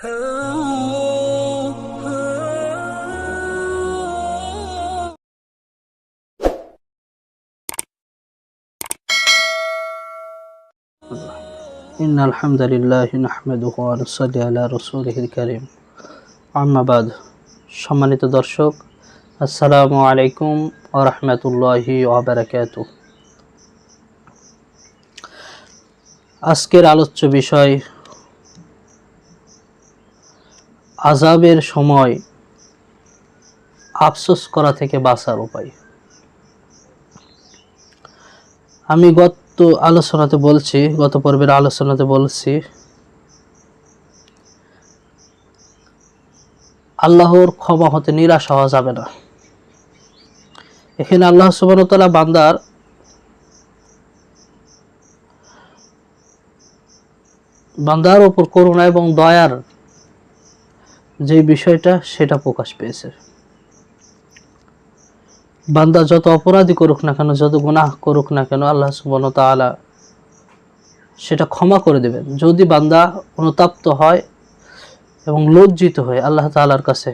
إن الحمد لله نحمده ونصلي على رسوله الكريم أما بعد সম্মানিত দর্শক আসসালামু আলাইকুম ওরহমতুল্লাহি ওবরাকাত আজকের আলোচ্য বিষয় আজাবের সময় আফসোস করা থেকে বাঁচার উপায়। আমি গত আলোচনাতে বলছি, গত পর্বের আলোচনাতে বলছি, আল্লাহর ক্ষমা হতে নিরাশ হওয়া যাবে না। এখানে আল্লাহ সুবাহতালা বান্দার বান্দার ওপর করুণা এবং দয়ার যে বিষয়টা সেটা প্রকাশ পেয়েছে। বান্দা যত অপরাধী করুক না কেন, যত গুনাহ করুক না কেন, আল্লাহ সুবন তাআলা সেটা ক্ষমা করে দেবেন। যদি বান্দা অনুতাপ্ত হয় এবং লজ্জিত হয়ে আল্লাহ তাআলার কাছে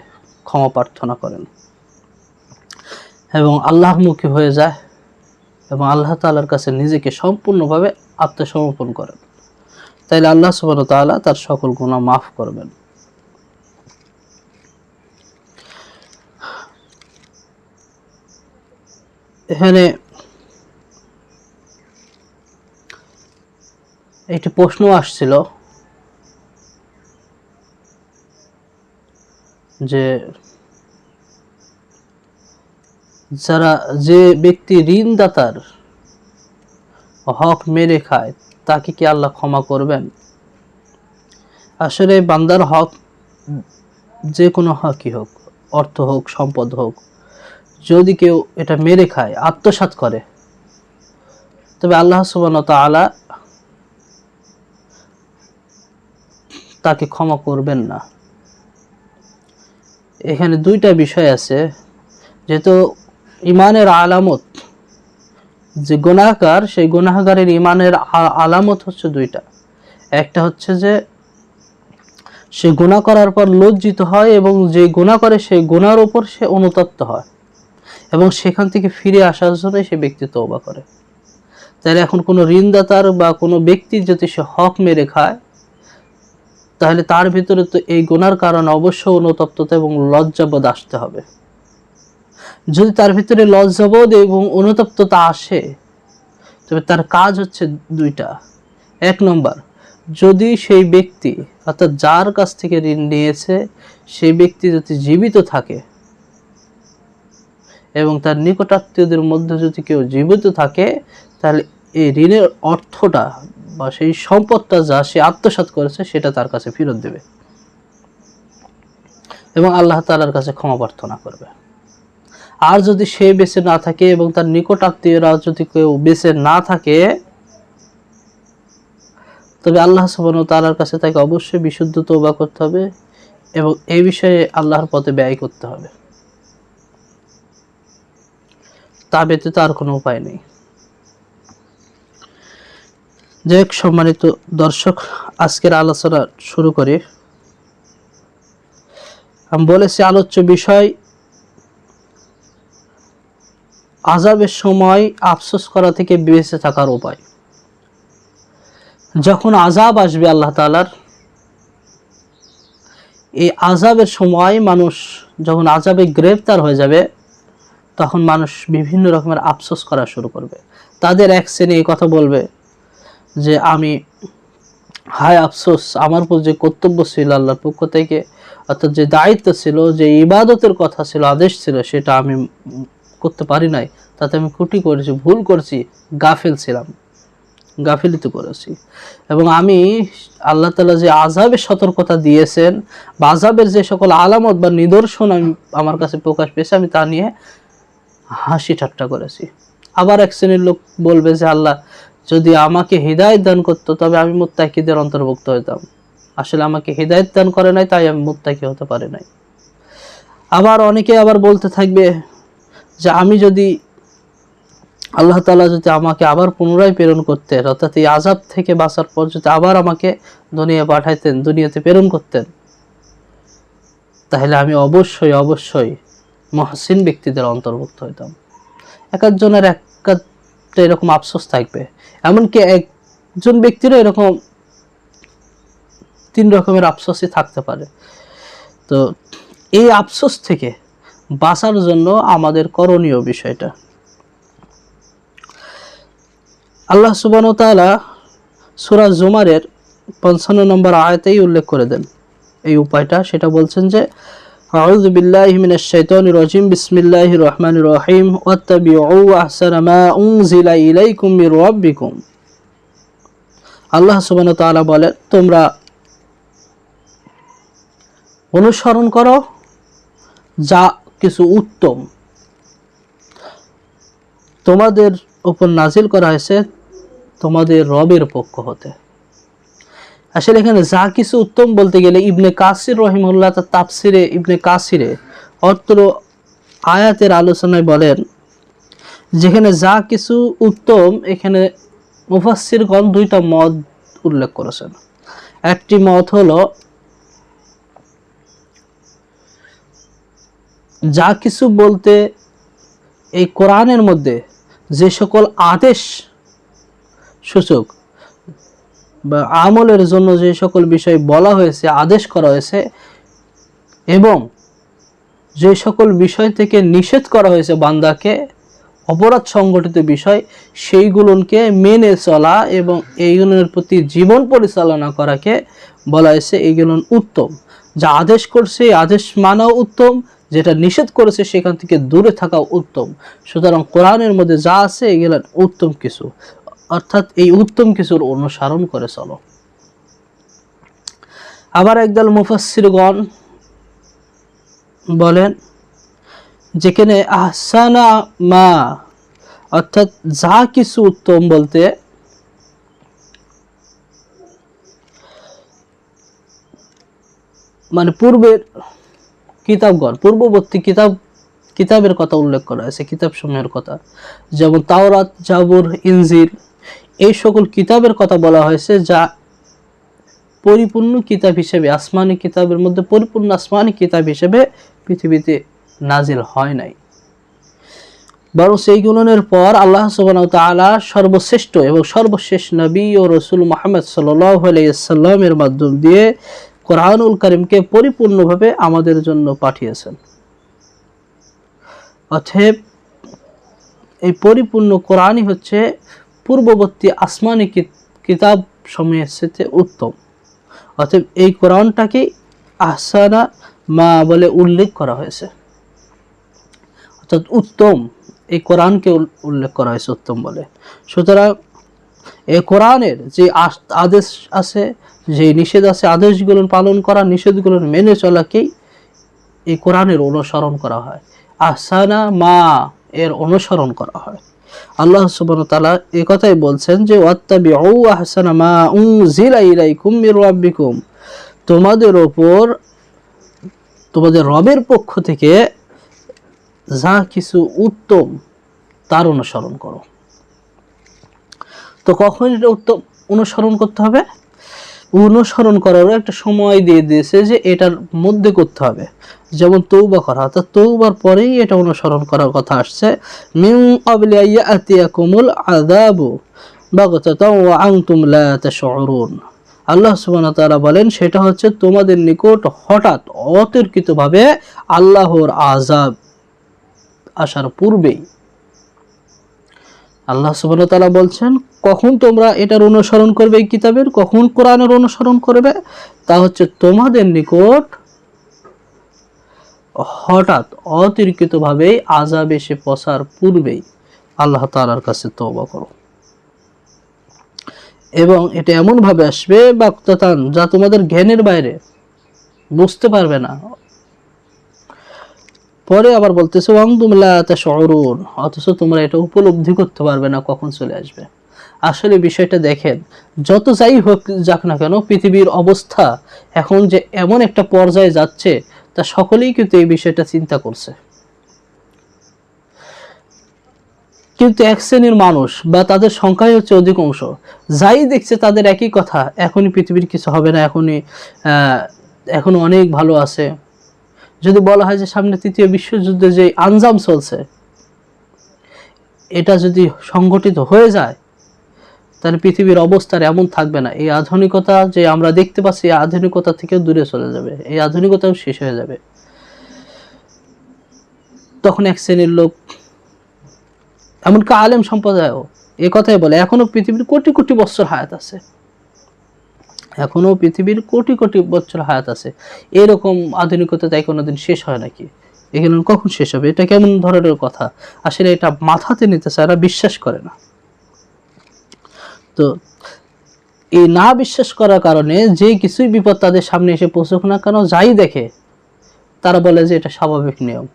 ক্ষমা প্রার্থনা করেন এবং আল্লাহমুখী হয়ে যায় এবং আল্লাহ তালার কাছে নিজেকে সম্পূর্ণভাবে আত্মসমর্পণ করেন, তাইলে আল্লাহ সুবন তাআলা তার সকল গুনাহ মাফ করবেন। এখানে একটি প্রশ্ন আসছিল যে যারা যে ব্যক্তি ঋণদাতার হক মেরে খায়, তাকে কি আল্লাহ ক্ষমা করবেন? আসলে বান্দার হক যে কোনো হকই হোক, অর্থ হোক, সম্পদ হোক যদি কেউ এটা মেরে খায়, আত্মসাৎ করে, তবে আল্লাহ সুবান তালা তাকে ক্ষমা করবেন না। এখানে দুইটা বিষয় আছে। যেহেতু ইমানের আলামত, যে গুণাকার সেই গুণাগারের ইমানের আলামত হচ্ছে দুইটা। একটা হচ্ছে যে, সে গুণা করার পর লজ্জিত হয় এবং যে গুণা করে, সেই গুণার উপর সে অনুতপ্ত হয়। এবং সেখান থেকে ফিরে আসার জন্য সে ব্যক্তি তৌবা করে। তাহলে এখন কোনো ঋণদাতার বা কোনো ব্যক্তির যদি সে হক মেরে খায়, তাহলে তার ভিতরে তো এই গুনার কারণে অবশ্য অনুতপ্ততা এবং লজ্জাবোধ আসতে হবে। যদি তার ভিতরে লজ্জাবোধ এবং অনুতপ্ততা আসে, তবে তার কাজ হচ্ছে দুইটা। এক নম্বর, যদি সেই ব্যক্তি অর্থাৎ যার কাছ থেকে ঋণ নিয়েছে, সেই ব্যক্তি যদি জীবিত থাকে এবং তার নিকটাত্মীয়দের মধ্যে যদি কেউ জীবিত থাকে, তাহলে এই ঋণের অর্থটা বা সেই সম্পদটা যা সে আত্মসাৎ করেছে, সেটা তার কাছে ফেরত দেবে। এবং আল্লাহ তাআলার কাছে ক্ষমা প্রার্থনা করবে। আর যদি সে বেঁচে না থাকে এবং তার নিকট আত্মীয়রা যদি কেউ বেঁচে না থাকে, তবে আল্লাহ সুবহানাহু ওয়া তাআলার কাছে তাকে অবশ্যই বিশুদ্ধ তওবা করতে হবে এবং এই বিষয়ে আল্লাহর পথে ব্যয় করতে হবে। তা ব্যতীত আর কোনো উপায় নেই। যাই হোক, সম্মানিত দর্শক, আজকের আলোচনা শুরু করি। আমি বলেছি, আলোচ্য বিষয় আজাবের সময় আফসোস করা থেকে বেঁচে থাকার উপায়। যখন আজাব আসবে আল্লাহ তালার এই আজাবের সময় মানুষ যখন আজাবে গ্রেফতার হয়ে যাবে তখন মানুষ বিভিন্ন রকমের আফসোস করা শুরু করবে। তাদের এক শ্রেণি কথা বলবে যে, আমি, হায় আফসোস, আমার উপর যে কর্তব্য ছিল আল্লাহর পক্ষ থেকে, অর্থাৎ যে দায়িত্ব ছিল, যে ইবাদতের কথা ছিল, আদেশ ছিল, সেটা আমি করতে পারি নাই। তাতে আমি কুটি করেছি, ভুল করেছি, গাফেল ছিলাম, গাফিলিত করেছি। এবং আমি আল্লাহ তালা যে আজাবের সতর্কতা দিয়েছেন, বা আজাবের যে সকল আলামত বা নিদর্শন আমি আমার কাছে প্রকাশ পেয়েছে, আমি তা নিয়ে হাসি ঠাট্টা করেছি। আবার এক শ্রেণির লোক বলবে যে, আল্লাহ, যদি আমাকে হৃদায়ত দান করতো, তবে আমি মুত্তাকিদের অন্তর্ভুক্ত হইতাম। আসলে আমাকে হৃদায়ত দান করে নাই, তাই আমি মুত্তাকি হতে পারি নাই। আবার অনেকে আবার বলতে থাকবে যে, আমি যদি আল্লাহ তাআলা যদি আমাকে আবার পুনরায় প্রেরণ করতেন অর্থাৎ এই আজাব থেকে বাঁচার পর যদি আবার আমাকে দুনিয়া পাঠাইতেন, দুনিয়াতে প্রেরণ করতেন, তাহলে আমি অবশ্যই অবশ্যই মহসিন ব্যক্তিদের অন্তর্ভুক্ত হইতাম। এক একজনের এক এরকম আফসোস থাকবে। এমনকি একজন ব্যক্তিরও এরকম তিন রকমের আফসোসই থাকতে পারে। তো এই আফসোস থেকে বাঁচার জন্য আমাদের করণীয় বিষয়টা। আল্লাহ সুবান তাআলা সূরা জুমারের পঞ্চান্ন নম্বর আয়াতেই উল্লেখ করে দেন। এই উপায়টা, সেটা বলছেন যে أعوذ بالله من الشيطان الرجيم بسم الله الرحمن الرحيم واتبعوا أحسن ما أنزل إليكم من ربكم আল্লাহ সুবহানাহু ওয়া তাআলা বলেন তোমরা অনুসরণ করো যা কিছু উত্তম তোমাদের উপর নাজিল করা হয়েছে তোমাদের রবের পক্ষ হতে আসলে এখানে যা কিছু উত্তম বলতে গেলে ইবনে কাসির রহিমুল্লাহ তার তাফসিরে ইবনে কাসিরে অত্র আয়াতের আলোচনায় বলেন, যেখানে যা কিছু উত্তম এখানে মুফাসসিরগণ দুইটা মত উল্লেখ করেছেন। একটি মত হলো, যা কিছু বলতে এই কোরআনের মধ্যে যে সকল আদেশ সূচক আমলের জন্য যে সকল বিষয় বলা হয়েছে, আদেশ করা হয়েছে এবং যে সকল বিষয় থেকে নিষেধ করা হয়েছে বান্দাকে, অপরাধ সংগঠিত বিষয়, সেইগুলোকে মেনে চলা এবং এইগুলোর প্রতি জীবন পরিচালনা করাকে বলা হয়েছে, এইগুলো উত্তম। যা আদেশ করছে আদেশ মানাও উত্তম, যেটা নিষেধ করেছে সেখান থেকে দূরে থাকা উত্তম। সুতরাং কোরআনের মধ্যে যা আছে এগুলো উত্তম কিছু। অর্থাৎ এই উত্তম কিছুর অনুসরণ করে চলো। আবার একদল মুফাসসিরগণ বলেন, যেখানে আহসানা মা, অর্থাৎ যা কিছু উত্তম বলতে মানে পূর্বের কিতাবগণ, পূর্ববর্তী কিতাব, কিতাবের কথা উল্লেখ করা হয়েছে কিতাব সমূহের কথা। যেমন তাওরাত, জাবুর, ইনজিল এই সকল কিতাবের কথা বলা হয়েছে যা পরিপূর্ণ কিতাব হিসেবে, আসমানি কিতাবের মধ্যে পরিপূর্ণ আসমানি কিতাব হিসেবে পৃথিবীতে নাজিল হয় নাই। বরং সেই গুণনের পর আল্লাহ সুবাহ সর্বশ্রেষ্ঠ এবং সর্বশেষ নবী ও রসুল মোহাম্মদ সাল্লামের মাধ্যম দিয়ে কোরআনুল করিমকে পরিপূর্ণভাবে আমাদের জন্য পাঠিয়েছেন। অতএব এই পরিপূর্ণ কোরআনই হচ্ছে পূর্ববর্তী আসমানি কিতাব সমূহের সাথে উত্তম। অতএব এই কোরআনটাকে আহসানা মা বলে উল্লেখ করা হয়েছে। অর্থাৎ উত্তম, এই কোরআনকে উল্লেখ করা হয়েছে উত্তম বলে। সুতরাং এই কোরআনের যে আদেশ আছে, যে নিষেধ আছে, আদেশগুলো পালন করা, নিষেধগুলো মেনে চলাকেই এই কোরআনের অনুসরণ করা হয়। আহসানা মা এর অনুসরণ করা হয়। আল্লাহ সুবহান এই কথাই বলছেন যে, ওয়াত্তাবিউ আহসানা মা উনজিলা ইলাইকুম মির তোমাদের ওপর, তোমাদের রবের পক্ষ থেকে যা কিছু উত্তম, তার অনুসরণ করো। তো কখন এটা উত্তম অনুসরণ করতে হবে? অনুসরণ করারও একটা সময় দিয়ে দিয়েছে যে এটার মধ্যে করতে হবে। যেমন তৌবা করা। অর্থাৎ তৌবার পরেই এটা অনুসরণ করার কথা আসছে। মিউ আতিয়াকুমুল আযাবু বাগতাতাও ওয়া আনতুম লা তাশউরুন। আল্লাহ সুবহানাহু বলেন, সেটা হচ্ছে তোমাদের নিকট হঠাৎ অতর্কিতভাবে আল্লাহর আজাব আসার পূর্বেই। আল্লাহ সুবহানাহু তাআলা বলছেন, কখন তোমরা এটার অনুসরণ করবে এই কিতাবের? কখন কোরআনের অনুসরণ করবে? তা হচ্ছে তোমাদের নিকট হঠাৎ অতিরিক্তভাবেই আজাব এসে পসার পূর্বেই আল্লাহ তালার কাছে তওবা করো। এবং এটা এমনভাবে আসবে বাক্তাতান যা তোমাদের জ্ঞানের বাইরে বুঝতে পারবে না পরে আবার বলতেছে ওয়াংদুমলা শহরুন অথচ তোমরা এটা উপলব্ধি করতে পারবে না কখন চলে আসবে। আসলে বিষয়টা দেখেন, যত যাই হোক যাক না কেন, পৃথিবীর অবস্থা এখন যে এমন একটা পর্যায়ে যাচ্ছে, তা সকলেই কিন্তু এই বিষয়টা চিন্তা করছে। কিন্তু এক শ্রেণির মানুষ বা তাদের সংখ্যাই হচ্ছে অধিকাংশ যাই দেখছে তাদের একই কথা, এখনই পৃথিবীর কিছু হবে না, এখনই এখন অনেক ভালো আছে। যদি বলা হয় যে সামনে তৃতীয় বিশ্বযুদ্ধে যে আঞ্জাম চলছে, এটা যদি সংগঠিত হয়ে যায়, তাহলে পৃথিবীর অবস্থার এমন থাকবে না। এই আধুনিকতা যে আমরা দেখতে পাচ্ছি, এই আধুনিকতা থেকেও দূরে চলে যাবে। এই আধুনিকতাও শেষ হয়ে যাবে। তখন এক শ্রেণির লোক, এমনকি আলেম সম্প্রদায়ও এ কথাই বলে, এখনও পৃথিবীর কোটি কোটি বছর হায়াত আছে। এখনও পৃথিবীর কোটি কোটি বছর হায়াত আছে। এরকম আধুনিকতা তাই কোনোদিন শেষ হয় নাকি? এগুলো কখন শেষ হবে? এটা কেমন ধরনের কথা? আসলে এটা মাথাতে নিতে চায় বিশ্বাস করে না। তো এই না বিশ্বাস করার কারণে যে কিছুই বিপদ তাদের সামনে এসে পৌঁছুক না কেন, যাই দেখে, তারা বলে যে এটা স্বাভাবিক নিয়ম।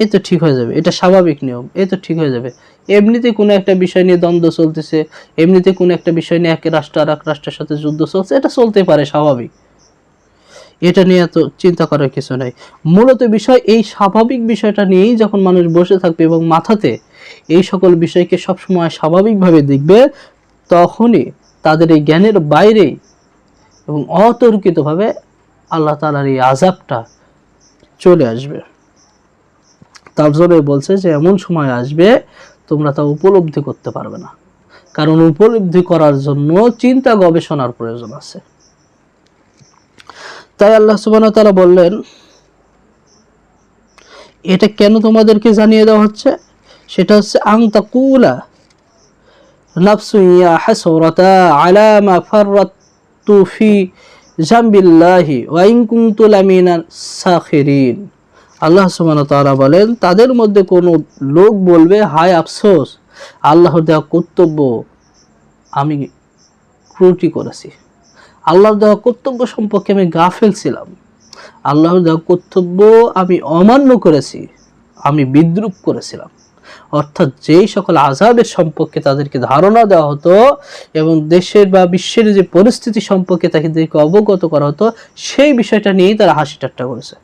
এ তো ঠিক হয়ে যাবে, এটা স্বাভাবিক নিয়ম, এ তো ঠিক হয়ে যাবে। এমনিতে কোনো একটা বিষয় নিয়ে দ্বন্দ্ব চলতেছে, এমনিতে কোনো একটা বিষয় নিয়ে এক রাষ্ট্র আর এক রাষ্ট্রের সাথে যুদ্ধ চলছে, এটা চলতে পারে স্বাভাবিক। এটা নিয়ে তো চিন্তা করার কিছু নাই। মূলত বিষয় এই স্বাভাবিক বিষয়টা নিয়েই যখন মানুষ বসে থাকবে এবং মাথাতে এই সকল বিষয়কে সবসময় স্বাভাবিকভাবে দেখবে, তখনই তাদের এই জ্ঞানের বাইরেই এবং অতর্কিতভাবে আল্লাহ তালার এই আজাবটা চলে আসবে। তার বলছে যে, এমন সময় আসবে তোমরা তা উপলব্ধি করতে পারবে না। কারণ উপলব্ধি করার জন্য চিন্তা গবেষণার প্রয়োজন আছে। তাই আল্লাহ ওয়া তাআলা বললেন, এটা কেন তোমাদেরকে জানিয়ে দেওয়া হচ্ছে? সেটা হচ্ছে আং তাকুলা নাফসু ইয়া হাসরাতা আলা ফাররাতু ফি জামবিল্লাহি ওয়া ইন কুনতু লামিনা সাখিরিন। আল্লাহ তাআলা বলেন, তাদের মধ্যে কোনো লোক বলবে, হায় আফসোস, আল্লাহর দেওয়া কর্তব্য আমি ত্রুটি করেছি। আল্লাহর দেওয়া কর্তব্য সম্পর্কে আমি গাফেল ছিলাম। আল্লাহর দেওয়া কর্তব্য আমি অমান্য করেছি, আমি বিদ্রুপ করেছিলাম। অর্থাৎ যেই সকল আজাবের সম্পর্কে তাদেরকে ধারণা দেওয়া হতো এবং দেশের বা বিশ্বের যে পরিস্থিতি সম্পর্কে তাদেরকে অবগত করা হতো, সেই বিষয়টা নিয়েই তারা হাসি ঠাট্টা করেছে।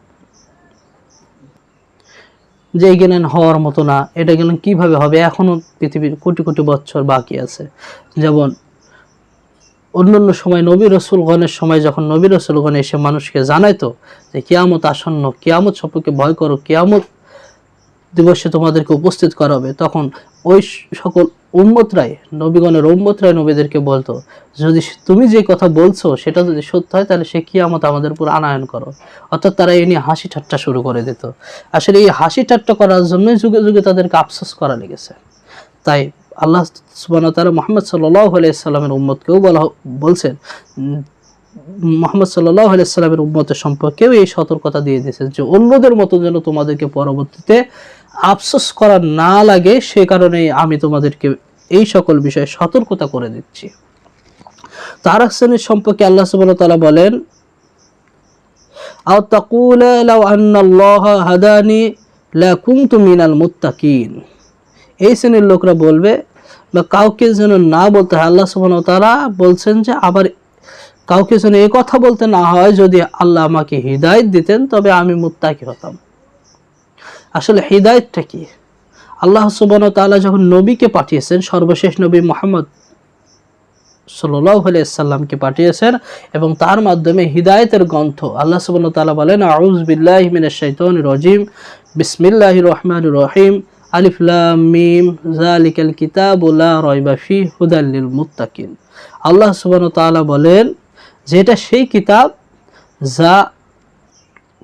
যে গেলেন হওয়ার মতো না, এটা গেলেন কীভাবে হবে? এখনও পৃথিবীর কোটি কোটি বছর বাকি আছে। যেমন, অন্যান্য সময় নবী রসুলগণের সময় যখন নবী রসুলগণ এসে মানুষকে জানাইতো যে কিয়ামত আসন্ন, কিয়ামত সম্পর্কে ভয় করো, কিয়ামত দিবসে তোমাদেরকে উপস্থিত করা হবে, তখন ওই সকল উম্মতরাই নবীগণের উম্মতরাই নবীদেরকে বলতো, যদি তুমি যে কথা বলছো, সেটা যদি সত্য হয়, তাহলে সে কিয়ামত আমাদের উপর আনায়ন করো। অর্থাৎ তারা এই নিয়ে হাসি ঠাট্টা শুরু করে দিত। আসলে এই হাসি ঠাট্টা করার জন্যই যুগে যুগে তাদেরকে আফসোস করা লেগেছে। তাই আল্লাহ তারা মোহাম্মদ সাল্লাহ আলাইসাল্লামের উম্মতকেও বলা বলছেন, মোহাম্মদ সাল্লাহ আলাইসাল্লামের উম্মতের সম্পর্কেও এই সতর্কতা দিয়ে দিয়েছেন যে অন্যদের মতো যেন তোমাদেরকে পরবর্তীতে আফসোস করা না লাগে, সে কারণেই আমি তোমাদেরকে এই সকল বিষয়ে সতর্কতা করে দিচ্ছি। তার এক শ্রেণির সম্পর্কে আল্লাহ সুবহানাহু ওয়া তাআলা বলেন, আও তাকুলা হাদানি লা মিনাল মুত্তাকিন। এই শ্রেণির লোকরা বলবে, বা কাউকে যেন না বলতে হয়, আল্লাহ ওয়া তাআলা বলছেন যে, আবার কাউকে যেন এই কথা বলতে না হয়, যদি আল্লাহ আমাকে হিদায়ত দিতেন, তবে আমি মুত্তাকি হতাম। আসলে হিদায়তটা কি? আল্লাহ সুবহান তাআলা যখন নবীকে পাঠিয়েছেন, সর্বশেষ নবী মোহাম্মদ সাল্লামকে পাঠিয়েছেন এবং তার মাধ্যমে হিদায়েতের গ্রন্থ আল্লাহ সুবহানাহু তালা বলেন আউজ বিল্লাহি মিনাশ শাইতানির রাজিম, বিসমিল্লাহির রহমানির রহিম, আলিফ লাম মিম, যালিকাল কিতাবু লা রাইবা ফিহি, হুদাল লিল মুত্তাকিন। আল্লাহ সুবহানাহু তাআলা বলেন যে এটা সেই কিতাব যা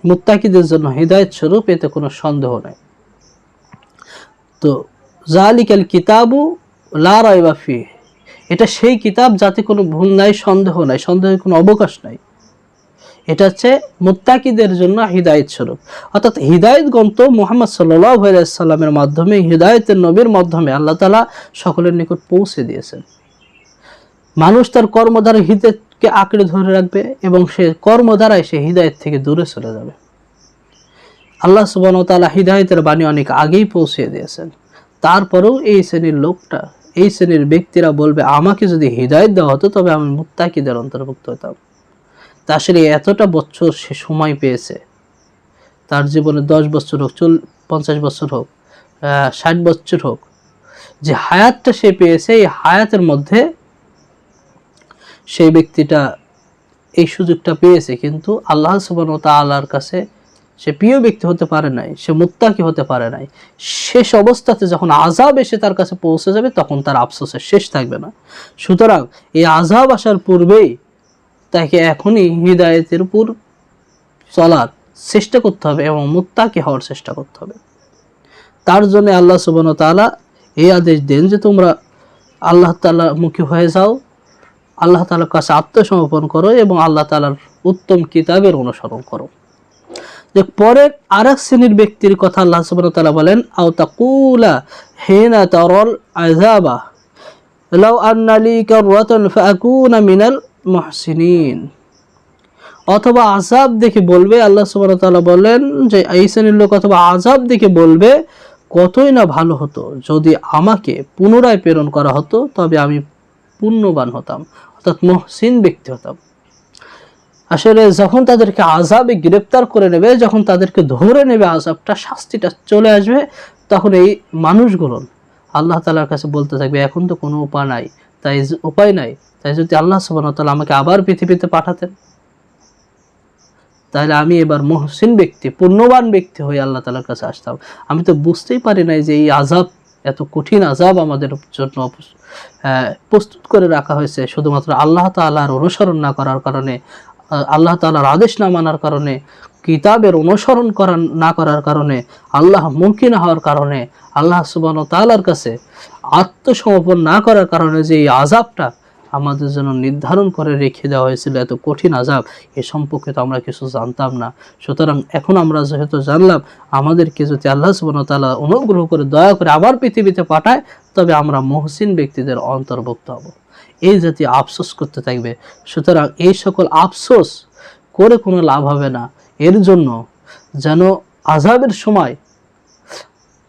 মুত্তাকিদের জন্য হৃদায়ত স্বরূপ, এতে কোনো সন্দেহ নাই। তো জালিকাল কিতাবু লা রাইবাফি এটা সেই কিতাব যাতে কোনো ভুল নাই, সন্দেহ নাই, সন্দেহের কোনো অবকাশ নাই। এটা হচ্ছে মুত্তাকিদের জন্য হৃদায়ত স্বরূপ। অর্থাৎ হৃদায়ত গ্রন্থ মোহাম্মদ সাল্লাহ সাল্লামের মাধ্যমে, হৃদায়তের নবীর মাধ্যমে আল্লাহ তালা সকলের নিকট পৌঁছে দিয়েছেন। মানুষ তার কর্ম দ্বারা হৃদয়কে আঁকড়ে ধরে রাখবে এবং সে কর্ম দ্বারাই সে হৃদায়ত থেকে দূরে চলে যাবে। আল্লাহ সুবান তালা হৃদায়তের বাণী অনেক আগেই পৌঁছে দিয়েছেন। তারপরেও এই শ্রেণির লোকটা, এই শ্রেণির ব্যক্তিরা বলবে, আমাকে যদি হৃদায়ত দেওয়া হতো, তবে আমি মুত্তাকিদের অন্তর্ভুক্ত হতাম। তা আসলে এতটা বছর সে সময় পেয়েছে। তার জীবনে দশ বছর হোক, চল, পঞ্চাশ বছর হোক ষাট বছর হোক, যে হায়াতটা সে পেয়েছে, এই হায়াতের মধ্যে সেই ব্যক্তিটা এই সুযোগটা পেয়েছে, কিন্তু আল্লাহ সুবান তাআলার কাছে সে প্রিয় ব্যক্তি হতে পারে নাই, সে মুত্তাকি হতে পারে নাই। শেষ অবস্থাতে যখন আজাব এসে তার কাছে পৌঁছে যাবে, তখন তার আফসোসের শেষ থাকবে না। সুতরাং এই আজাব আসার পূর্বেই তাকে এখনই হৃদায়তের উপর চলার চেষ্টা করতে হবে এবং মুত্তাকি হওয়ার চেষ্টা করতে হবে। তার জন্য আল্লাহ সুবহান তাআলা এই আদেশ দেন যে তোমরা আল্লাহ তাআলা মুখী হয়ে যাও আল্লাহ তাআলার কাছে আত্মসমর্পণ করো এবং আল্লাহ তালার উত্তম কিতাবের অনুসরণ করো। যে পরের আর এক শ্রেণির ব্যক্তির কথা আল্লাহ সুবহান তাআলা বলেন, আও তাকুলা হিনা তারাল আযাবা, লাউ আন্না লি কাররাতান ফাকুনা মিনাল মুহসিনিন। অথবা আজাব দেখে বলবে, আল্লাহ সুবহানাহু ওয়া তাআলা বলেন যে, এই শ্রেণির লোক অথবা আজাব দেখে বলবে, কতই না ভালো হতো যদি আমাকে পুনরায় প্রেরণ করা হতো, তবে আমি পুণ্যবান হতাম। অর্থাৎ মহসিন ব্যক্তি হতাম। আসলে যখন তাদেরকে আজাবে গ্রেপ্তার করে নেবে, যখন তাদেরকে ধরে নেবে আজাবটা শাস্তিটা চলে আসবে, তখন এই মানুষগুলো আল্লাহ তালার কাছে বলতে থাকবে, এখন তো কোনো উপায় নাই। তাই উপায় নাই। তাই যদি আল্লাহ সুবহানাহু ওয়া তাআলা আমাকে আবার পৃথিবীতে পাঠাতেন, তাহলে আমি এবার মহসিন ব্যক্তি পূর্ণবান ব্যক্তি হয়ে আল্লাহ তালার কাছে আসতাম। আমি তো বুঝতেই পারি নাই যে এই আজাব এত কঠিন আজাব আমাদের জন্য আহ, প্রস্তুত করে রাখা হয়েছে। শুধুমাত্র আল্লাহ তালার অনুসরণ না করার কারণে আল্লাহ তালার আদেশ না মানার কারণে কিতাবের অনুসরণ করার না করার কারণে আল্লাহ মুমকিন হওয়ার কারণে আল্লাহ সুবান তালার কাছে আত্মসমর্পণ না করার কারণে যে এই আজাবটা আমাদের জন্য নির্ধারণ করে রেখে দেওয়া হয়েছিল এত কঠিন আজাব এ সম্পর্কে তো আমরা কিছু জানতাম না। সুতরাং এখন আমরা যেহেতু জানলাম, আমাদেরকে যদি আল্লাহ সুবান তাআলা অনুগ্রহ করে, দয়া করে আবার পৃথিবীতে পাঠায়, তবে আমরা মহসিন ব্যক্তিদের অন্তর্ভুক্ত হব। এই জাতীয় আফসোস করতে থাকবে। সুতরাং এই সকল আফসোস করে কোনো লাভ হবে না। এর জন্য যেন আজাবের সময়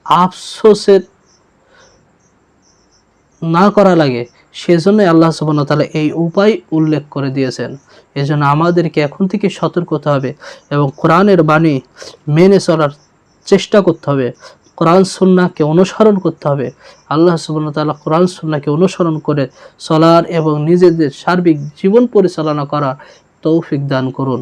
আফসোসের না করা লাগে সেজন্য আল্লাহ সুবহানাহু তালা এই উপায় উল্লেখ করে দিয়েছেন। এজন্য আমাদেরকে এখন থেকে সতর্ক হতে হবে এবং কোরআনের বাণী মেনে চলার চেষ্টা করতে হবে। কোরআন সুন্নাহকে অনুসরণ করতে হবে। আল্লাহ সুবহানাহু তালা কোরআন সুন্নাহকে অনুসরণ করে চলার এবং নিজেদের সার্বিক জীবন পরিচালনা করার তৌফিক দান করুন।